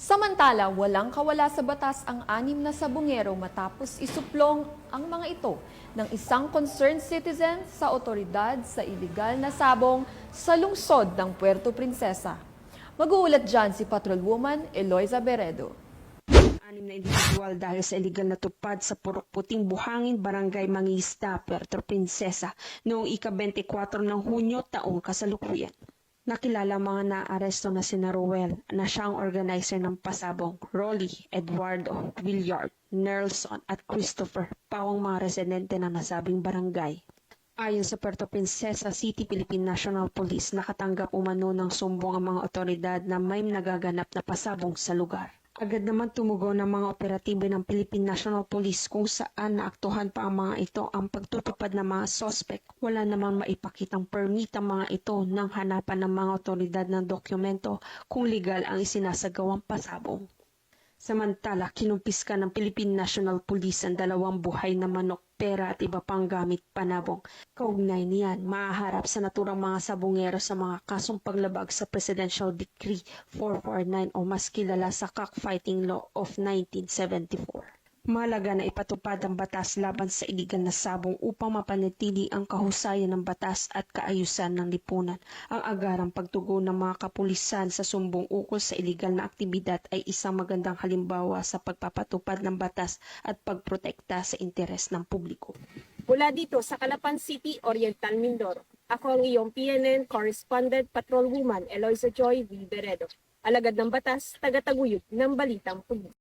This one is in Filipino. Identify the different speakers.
Speaker 1: Samantala, walang kawala sa batas ang anim na sabungero matapos isuplong ang mga ito ng isang concerned citizen sa otoridad sa iligal na sabong sa lungsod ng Puerto Princesa. Mag-uulat dyan si Patrolwoman Eloisa Beredo.
Speaker 2: Anim na individual dahil sa illegal na tupad sa Purok Puting Buhangin, Barangay Mangista, Puerto Princesa noong ika-24 ng Hunyo taong kasalukuyan. Nakilala ang mga naaresto na sina Ruel na siyang organizer ng pasabong, Rolly, Eduardo, Willard, Nelson at Christopher, pawang mga residente ng nasabing barangay. Ayon sa Puerto Princesa City, Philippine National Police, nakatanggap umano ng sumbong ang mga otoridad na may nagaganap na pasabong sa lugar. Agad naman tumugon ng mga operatibo ng Philippine National Police kung saan naaktuhan pa ang mga ito ang pagtutupad ng mga sospek. Wala namang maipakitang permit ang mga ito nang hanapan ng mga otoridad ng dokumento kung legal ang isinasagawang pasabong. Samantala, kinumpiska ng Philippine National Police ang dalawang buhay na manok, pera at iba pang gamit panabong. Kaugnay niyan, maaharap sa naturang mga sabungero sa mga kasong paglabag sa Presidential Decree 449 o mas kilala sa Cockfighting Law of 1974. Mahalaga na ipatupad ang batas laban sa iligal na sabong upang mapanatili ang kahusayan ng batas at kaayusan ng lipunan. Ang agarang pagtugon ng mga kapulisan sa sumbong ukol sa iligal na aktibidad ay isang magandang halimbawa sa pagpapatupad ng batas at pagprotekta sa interes ng publiko.
Speaker 3: Mula dito sa Calapan City, Oriental Mindoro. Ako ang iyong PNN Correspondent Patrolwoman Eloisa Joy V. Alagad ng batas, tagataguyod ng Balitang Pulis.